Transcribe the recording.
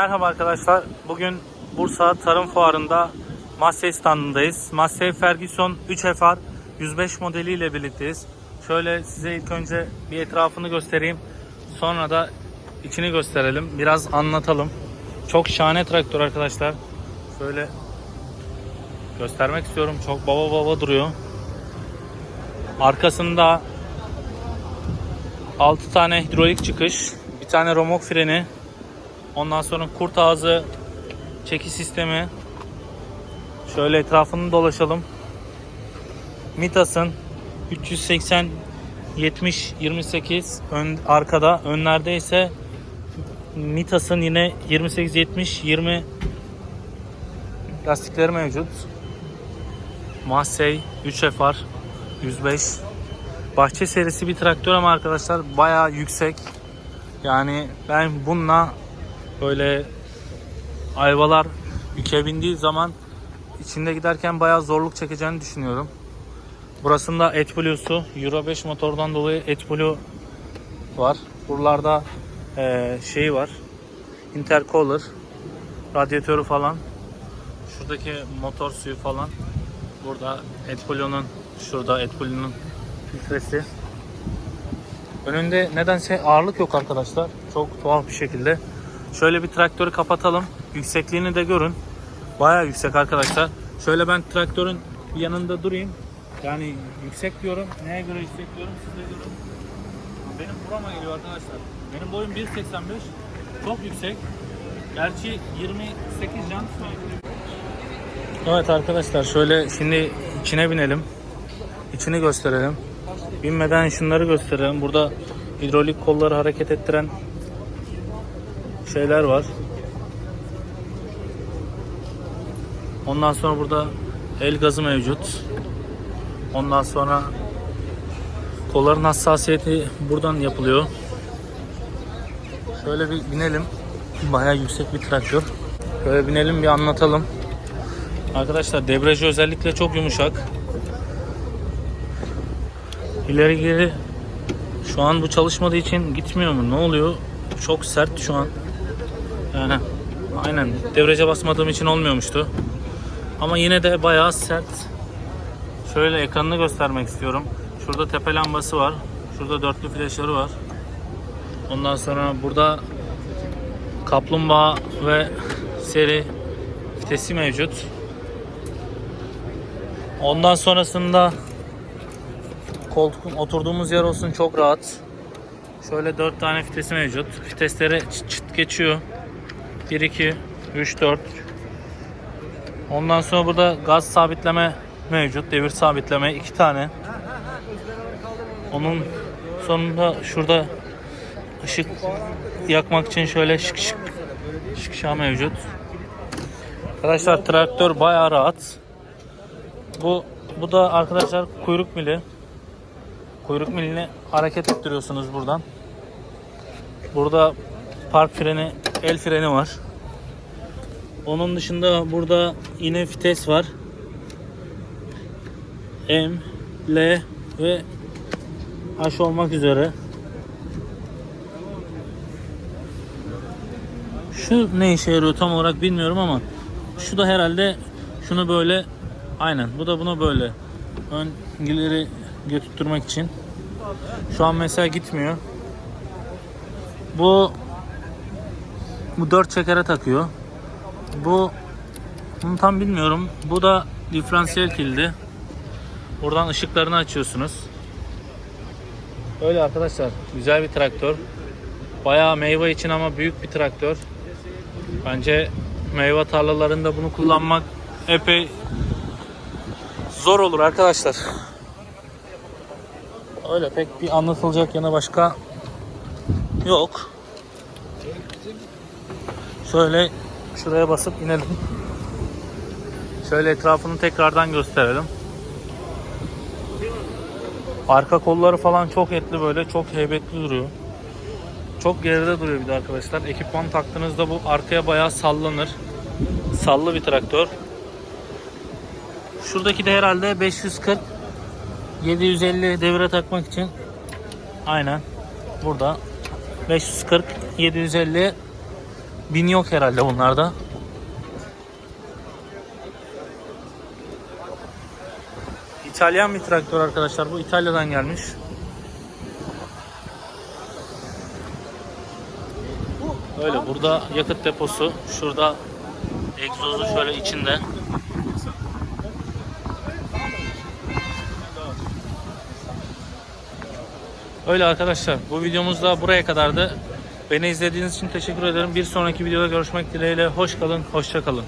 Merhaba arkadaşlar. Bugün Bursa Tarım Fuarı'nda Massey standındayız. Massey Ferguson 3 FR 105 modeliyle birlikteyiz. Şöyle size ilk önce bir etrafını göstereyim. Sonra da içini gösterelim. Biraz anlatalım. Çok şahane traktör arkadaşlar. Şöyle göstermek istiyorum. Çok baba baba duruyor. Arkasında 6 tane hidrolik çıkış, bir tane romok freni, ondan sonra kurt ağzı çekiş sistemi. Şöyle etrafını dolaşalım. Mitas'ın 380 70 28 ön, arkada önlerde ise Mitas'ın yine 28 70 20 lastikleri mevcut. Massey 3 FR 105 Bahçe serisi bir traktör ama arkadaşlar bayağı yüksek. Yani ben bununla böyle ayvalar yüke bindiği zaman içinde giderken bayağı zorluk çekeceğini düşünüyorum. Burasında AdBlue'su Euro 5 motordan dolayı AdBlue var. Buralarda eee şey var. Intercooler radyatörü falan. Şuradaki motor suyu falan. Burada AdBlue'nun şurada AdBlue'nun filtresi. Önünde nedense ağırlık yok arkadaşlar. Çok tuhaf bir şekilde. Şöyle bir traktörü kapatalım. Yüksekliğini de görün. Bayağı yüksek arkadaşlar. Şöyle ben traktörün yanında durayım. Yani yüksek diyorum. Neye göre yüksek diyorum siz de görün. Benim burama geliyor arkadaşlar. Benim boyum 1.85. Çok yüksek. Gerçi 28 jant Evet arkadaşlar şöyle şimdi içine binelim. İçini gösterelim. Binmeden şunları gösterelim. Burada hidrolik kolları hareket ettiren şeyler var. Ondan sonra burada el gazı mevcut. Ondan sonra kolların hassasiyeti buradan yapılıyor. Şöyle bir binelim. Bayağı yüksek bir traktör. Şöyle binelim bir anlatalım. Arkadaşlar debriyajı özellikle çok yumuşak. İleri geri şu an bu çalışmadığı için gitmiyor mu? Ne oluyor? Çok sert şu an. Yani aynen debriyaja basmadığım için olmuyormuştu. Ama yine de bayağı sert. Şöyle ekranını göstermek istiyorum. Şurada tepe lambası var. Şurada dörtlü flaşları var. Ondan sonra burada kaplumbağa ve seri vitesi mevcut. Ondan sonrasında koltuk oturduğumuz yer olsun çok rahat. Şöyle 4 tane vitesi mevcut. Vitesleri çıt çıt geçiyor. 1 2 3 4. Ondan sonra burada gaz sabitleme mevcut. Devir sabitleme 2 tane. Onun sonunda şurada ışık yakmak için şöyle şık şık şık şık mevcut. Arkadaşlar traktör bayağı rahat. Bu bu da arkadaşlar kuyruk mili. Kuyruk milini hareket ettiriyorsunuz buradan. Burada park freni, el freni var. Onun dışında burada yine vites var. M, L ve H olmak üzere. Şu ne işe yarıyor tam olarak bilmiyorum ama şu da herhalde şunu böyle aynen bu da buna böyle ön ileri götürtmek için. Şu an mesela gitmiyor. Bu bu dört çekere takıyor. Bu bunu tam bilmiyorum. Bu da diferansiyel kilidi. Buradan ışıklarını açıyorsunuz. Öyle arkadaşlar. Güzel bir traktör. Bayağı meyve için ama büyük bir traktör. Bence meyve tarlalarında bunu kullanmak epey zor olur arkadaşlar. Öyle pek bir anlatılacak yana başka yok. Şöyle şuraya basıp inelim. Şöyle etrafını tekrardan gösterelim. Arka kolları falan çok etli böyle çok heybetli duruyor. Çok geride duruyor bir de arkadaşlar. Ekipman taktığınızda bu arkaya bayağı sallanır. Sallı bir traktör. Şuradaki de herhalde 540 750 devre takmak için aynen burada 540 750 Bin yok herhalde bunlarda. İtalyan bir traktör arkadaşlar. Bu İtalya'dan gelmiş. Öyle burada yakıt deposu. Şurada egzozu şöyle içinde. Öyle arkadaşlar. Bu videomuz da buraya kadardı. Beni izlediğiniz için teşekkür ederim. Bir sonraki videoda görüşmek dileğiyle. Hoş kalın, hoşça kalın.